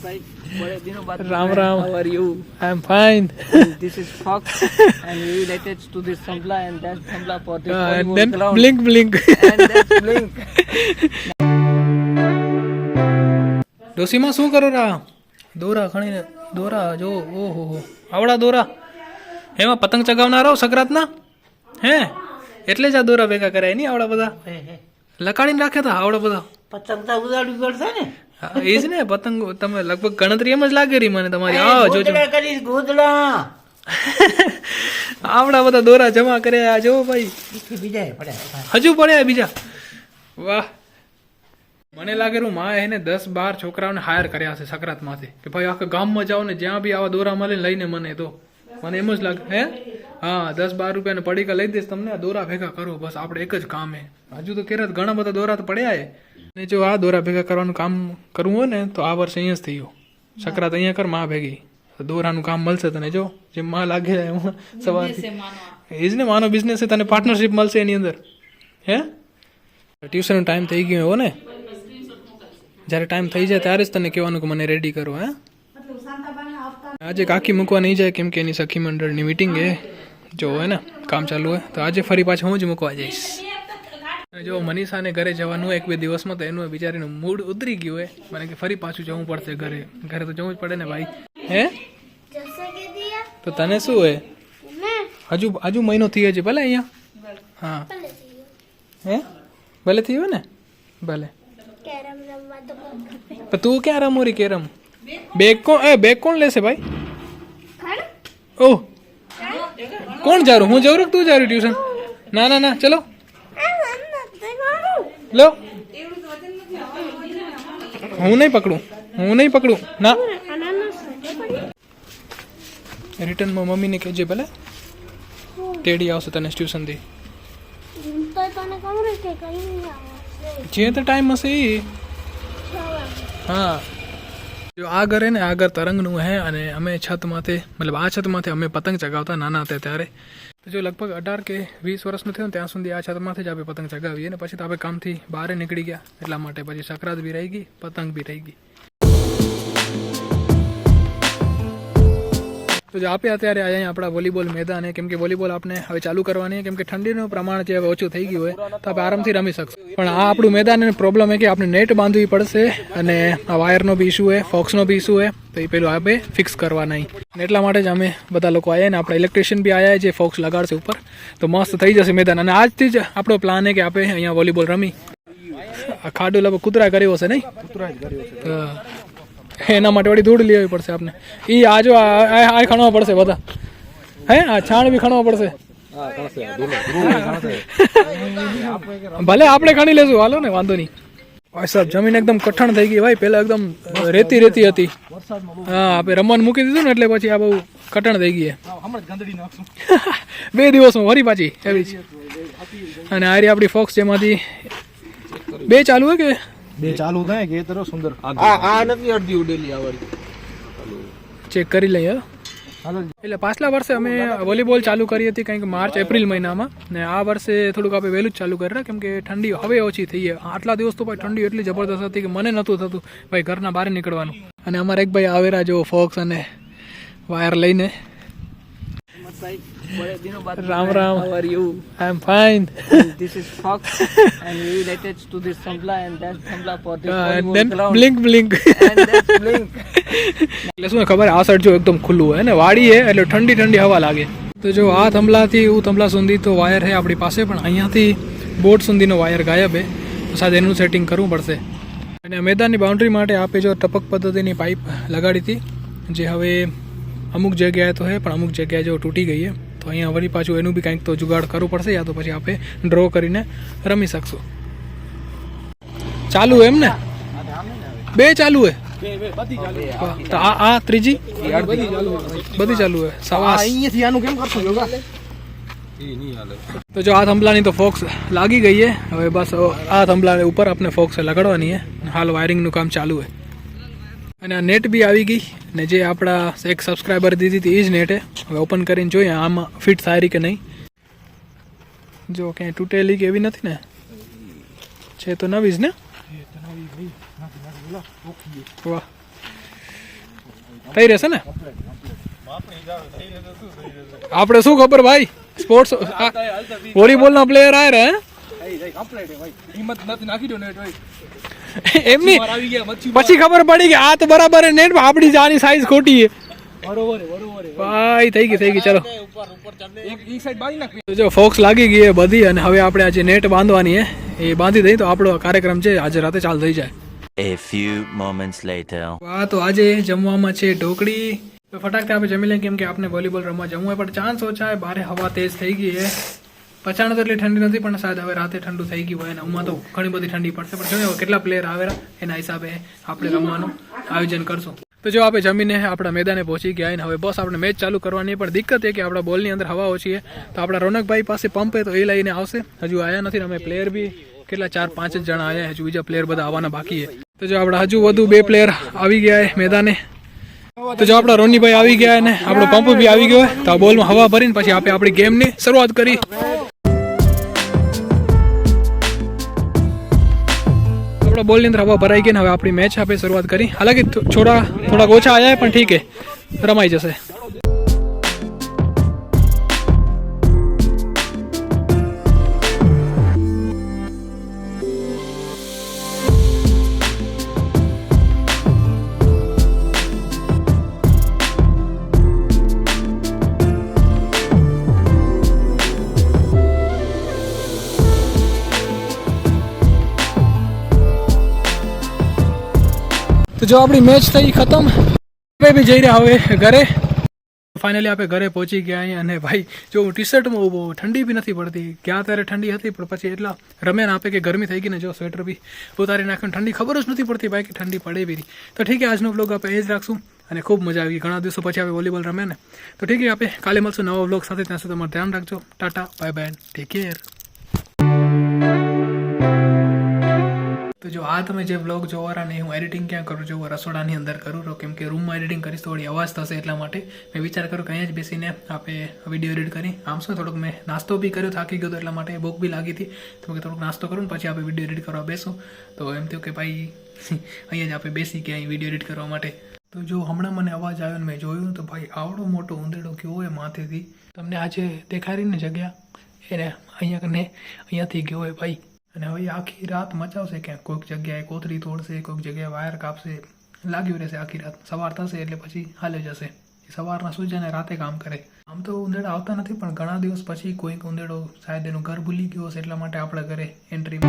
Ram Ram. How are you? I'm fine. this is Fox and we related to this Sambla and that Sambla for this uh, and then ground. blink blink. and that's blink. ડોસીમાં શું કરો રા દોરા ખણીને દોરા જો ઓહો હો આવડા દોરા એમાં પતંગ ચગાવનારો સકરાતના હે એટલે જ આ દોરા ભેગા કરાય નહીં આવડા બધા લકાડીને રાખે તો આવડા બધા પતંગ તો ઉદાડ ઉદાડ થાય ને એ જ ને પતંગ તમે લગભગ ગણતરી એમ જ લાગે રહી મને તમારી. આવો જોજો. કરીશ ગોદડા આવડા બધા દોરા જમા કર્યા આ જો ભાઈ. બીજા પડ્યા હજુ પડ્યા બીજા. વાહ. મને લાગે હું માં એને દસ બાર છોકરાઓને હાયર કર્યા છે સકરાતમાંથી. કે ભાઈ આખા ગામમાં જાઓ ને જ્યાં બી આવા દોરા મળે લઈને મને તો. મને એમ જ લાગે હે? હા દસ બાર રૂપિયાને પડીકા લઈ દઈશ તમને દોરા ભેગા કરો બસ આપણે એક જ કામ હે હજુ તો કેરત ઘણા બધા દોરા તો પડ્યા હે ને જો આ દોરા ભેગા કરવાનું કામ કરવું હોય ને તો આ વર્ષ અહીંયા જ થઈ ગયું. સકરાત અહીંયા કરમાં ભેગી. દોરાનું કામ મળશે તને જો. જેમ માં લાગે એમાં. સવારથી એ જ ને માનો બિઝનેસ છે તને પાર્ટનરશિપ મળશે એની અંદર. હે? ટ્યુશનનો ટાઈમ થઈ ગયો એવો ને? જ્યારે ટાઈમ થઈ જાય ત્યારે જ તને કહેવાનું કે મને રેડી કરો હે? આજે કાકી મૂકવા નહીં જાય કેમ કે એની સખી મંડળની મીટિંગ એ જો હોય ને કામ ચાલુ હોય. તો આજે ફરી પાછું હું જ મૂકવા જઈશ. અને જો મનીષાને ઘરે જવાનું એક બે દિવસમાં તો એનું બિચારીનું મૂડ ઉતરી ગયું હોય. મને કે ફરી પાછું જવું પડશે ઘરે. ઘરે તો જવું જ પડે ને ભાઈ. હે? તો તને શું હોય? હજુ હજુ મહિનો થયો છે ભલે અહીંયા? હા. હે? ભલે થયો ને? ભલે. તો તું ક્યાં રમોરી કેરમ? બેગ કોણ એ બેગ કોણ લેશે ભાઈ? ઓહ. કોણ જારું? હું જાઉં તું જારું ટ્યુશન? ના ના ના ચલો. લો. હું નહીં પકડું. હું નહીં પકડું. ના. રિટર્નમાં મમ્મીને કહેજે ભલે. ટેડી આવશે તને ટ્યુશનથી જે તો ટાઈમ હશે એ હા. જો આ ઘર ને આ ઘર તરંગનું હે અને અમે છતમાંથી મતલબ આ છતમાંથી અમે પતંગ ચગાવતા નાના હતા ત્યારે. જો લગભગ અઢાર કે વીસ વર્ષનું થયું ત્યાં સુધી આ છતમાંથી જ આપણે પતંગ ચગાવીએ અને પછી તો આપણે કામથી બહાર નીકળી ગયા એટલા માટે પછી સકરાત બી રહી ગઈ, પતંગ બી રહી ગઈ. તો જો આપણે અત્યારે અહીંયા આપણા વોલીબોલ મેદાન કેમ કે વોલીબોલ આપણે હવે ચાલુ કરવાની કેમ કે ઠંડીનું પ્રમાણ જે હવે ઓછું થઈ ગયું હોય તો આપણે આરામથી રમી શકશું. પણ આ આપણું મેદાન પ્રોબ્લેમ એ કે આપણે નેટ બાંધવી પડશે અને આ વાયરનો બી ઇસ્યુ છે ફોક્સનો બી ઇસ્યુ છે તો એ પેલું આપણે ફિક્સ કરવા નહીં એટલા માટે જ અમે બધા લોકો આવ્યા ને આપણા ઇલેક્ટ્રિશિયન બી આવ્યા જે ફોક્સ લગાડશે ઉપર. તો મસ્ત થઈ જશે મેદાન. અને આજથી જ આપણો પ્લાન છે કે આપણે અહીંયા વોલીબોલ રમી. આ ખાડો લગભગ કૂતરા કર્યો હશે નહીં? તો એના માટે વળી ધૂળ લેવી પડશે આપણે એ આ જો આ ખણવા પડશે બધા. હે? આ છાણ બી ખણવા પડશે. ભલે આપણે ખણી લેશું, હાલો ને, વાંધો નહીં. ભાઈ સાહેબ, જમીન એકદમ કઠણ થઈ ગઈ, ભાઈ. પેલા એકદમ રેતી રેતી હતી. હા આપણે રમવાનું મૂકી દીધું ને, એટલે પછી આ બહુ કઠણ થઈ ગઈ બે બે દિવસમાં વરી પાછી, એવી જ. અને આ રહી આપણી ફોક્સ જેમાંથી બે ચાલુ હોય કે? બે ચાલુ થાય કે તરો સુંદર. આ આ નથી અડધી ઉડેલી આવડી ચેક કરી લઈએ એટલે પાછલા વર્ષે અમે વોલીબોલ ચાલુ કરી હતી કંઈક માર્ચ એપ્રિલ મહિનામાં. ને આ વર્ષે થોડુંક આપણે વહેલું જ ચાલુ કર્યા કેમ કે ઠંડી હવે ઓછી થઈ છે. આટલા દિવસ તો ભાઈ ઠંડી એટલી જબરદસ્ત હતી કે મને નહોતું થતું ભાઈ ઘરના બહાર નીકળવાનું. અને અમારા એક ભાઈ આવેરા જેવો ફોક્સ અને વાયર લઈને Ram Ram How are you? I'm fine. this is Fox, and we related to this Sambla and that Sambla for this. Uh, and then ground. blink blink. and that's એટલે શું ખબર આ સાઈડ જો એકદમ ખુલ્લું હે ને વાડી હે એટલે ઠંડી ઠંડી હવા લાગે તો જો આ થંભલાથી ઉ થંભલા સુધી તો વાયર હે આપણી પાસે પણ અહીંયાથી બોટ સુધીનો વાયર ગાયબ હે તો સાથે એનું સેટિંગ કરવું પડશે અને મેદાનની બાઉન્ડ્રી માટે આપે જો ટપક પદ્ધતિની પાઇપ લગાડી હતી જે હવે અમુક જગ્યાએ તો છે પણ અમુક જગ્યાએ જો તૂટી ગઈ છે તો અહીંયા વળી પાછું એનું બી કંઈક તો જુગાડ કરવું પડશે યા તો પછી આપણે ડ્રો કરીને રમી શકશું. ચાલુ એમ ને? બે ચાલુ હે? તો આ આ ત્રીજી? બધી ચાલુ હે સવા અહીંયાથી આનું કેમ કરશો યોગા? તો જો આ થંભલાની તો ફોક્સ લાગી ગઈ છે હવે બસ આ થંભલા ઉપર આપણે ફોક્સ લગાડવાની છે હાલ વાયરિંગનું કામ ચાલુ છે અને આ નેટ બી આવી ગઈ ને જે આપણા એક સબસ્ક્રાઈબર દીધી હતી એ જ નેટે હવે ઓપન કરીને જોઈએ આમાં ફિટ સારી કે નહીં. જો ક્યાંય તૂટેલી કે એવી નથી ને? છે તો નવી જ ને? વાહ. થઈ રહેશે ને? આપણે શું ખબર ભાઈ? સ્પોર્ટ્સ વોલીબોલ ના પ્લેયર આય રે હિંમત નથી નાખી દો નેટ ભાઈ. એમની આવી ગયા મચ્છી પછી ખબર પડી કે આ તો બરાબર હે નેટ આપણી જાની સાઈઝ ખોટી છે. બરોબર બરોબર ભાઈ થઈ ગઈ થઈ ગઈ ચલો. એક એક સાઈડ બાંધી નાખ જો ફોક્સ લાગી ગઈ બધી અને હવે આપણે આજે નેટ બાંધવાની હે એ બાંધી દઈ તો આપણો કાર્યક્રમ છે આજે રાતે ચાલુ થઈ જાય. A few moments later. આ તો આજે જમવામાં છે ઢોકળી. તો ફટાકથી આપણે જમી લઈએ કેમ કે આપણે વોલીબોલ રમવા જમવું હોય પણ ચાન્સ ઓછા છે બારે હવા તેજ થઈ ગઈ છે. પચાણ તો એટલી ઠંડી નથી, પણ શાયદ હવે રાતે ઠંડુ થઈ ગયું હોય અને ઉમાં તો ઘણી બધી ઠંડી પડશે. પણ જોઈએ કેટલા પ્લેયર આવેલા એના હિસાબે આપણે રમવાનું આયોજન કરશું. તો જો આપણે જમીને આપણા મેદાને પહોંચી ગયા અને હવે બસ આપણે મેચ ચાલુ કરવાની પણ દિક્કત એ કે આપણા બોલની અંદર હવા ઓછી છે તો આપણા રોનકભાઈ પાસે પંપ છે તો એ લઈને આવશે. હજુ આવ્યા નથી અમે પ્લેયર બી કેટલા, ચાર, પાંચ જ જણા આવ્યા હજુ બીજા પ્લેયર બધા આવવાના બાકી છે. તો જો આપણા હજુ વધુ બે પ્લેયર આવી ગયા મેદાને. તો જો આપણા રોનીભાઈ આવી ગયા ને આપણો પંપ બી આવી ગયો તો આ બોલમાં હવા ભરીને પછી આપણે આપણી ગેમની શરૂઆત કરી. આપણા બોલની અંદર હવા ભરાઈ ગઈ ને હવે આપણી મેચ આપણે શરૂઆત કરી. હાલાકી, થોડા થોડાક ઓછા આવ્યા પણ ઠીક હે. રમાઈ જશે. તો જો આપણી મેચ થઈ ખતમ હવે બી જઈ રહ્યા હવે ઘરે. ફાઇનલી આપણે ઘરે પહોંચી ગયા અહીં અને ભાઈ, જો હું ટી શર્ટમાં ઊભો, ઠંડી બી નથી પડતી. ક્યાં ત્યારે ઠંડી હતી, પણ પછી એટલા રમ્યા આપે કે ગરમી થઈ ગઈ ને જો સ્વેટર બી ઉતારી નાખ્યું ઠંડી ખબર જ નથી પડતી ભાઈ કે ઠંડી પડે બી તો ઠીક છે, આજનો બ્લોગ આપણે એ જ રાખશું અને ખૂબ મજા આવી. ઘણા દિવસો પછી આપણે વોલીબોલ રમ્યા ને. તો ઠીક છે, આપણે કાલે મળશું નવા બ્લોગ સાથે. ત્યાં સુધી તમારું ધ્યાન રાખજો. Tata bye bye take care તો જો આ તમે જે બ્લોગ જોવાના નહીં હું એડિટિંગ ક્યાં કરું? છું રસોડાની અંદર કરું છું કેમ કે રૂમમાં એડિટિંગ કરીશ તો થોડી અવાજ થશે એટલા માટે. મેં વિચાર કર્યો કે અહીંયા જ બેસીને આપણે વીડિયો એડિટ કરી. આમ શું, થોડુંક મેં નાસ્તો બી કર્યો, થાકી ગયો એટલા માટે ભૂખ બી લાગી હતી. તો મેં થોડુંક નાસ્તો કરું ને પછી આપણે વીડિયો એડિટ કરવા બેસો. તો એમ થયું કે ભાઈ, અહીંયા જ આપણે બેસી કે અહીં વીડિયો એડિટ કરવા માટે. તો જો હમણાં મને અવાજ આવ્યો ને મેં જોયું, તો ભાઈ, આવડો મોટો ઉંદેડો કેવો હોય માથેથી. તમને આજે દેખાડી ને જગ્યા? એને અહીંયા કને, અહીંયાથી ગયો હોય ભાઈ. અને હવે આખી રાત મચાવશે ક્યાંક, કોઈક જગ્યાએ કોથળી તોડશે, કોઈક જગ્યાએ વાયર કાપશે, લાગ્યું રહેશે આખી રાત. સવાર થશે એટલે પછી હાલે જશે. સવારના સૂર્ય અને રાતે કામ કરે. આમ તો ઉંદેડા આવતા નથી, પણ ઘણા દિવસ પછી કોઈક ઉંદેડો શાયદ એનું ઘર ભૂલી ગયો હશે એટલા માટે આપણા ઘરે એન્ટ્રી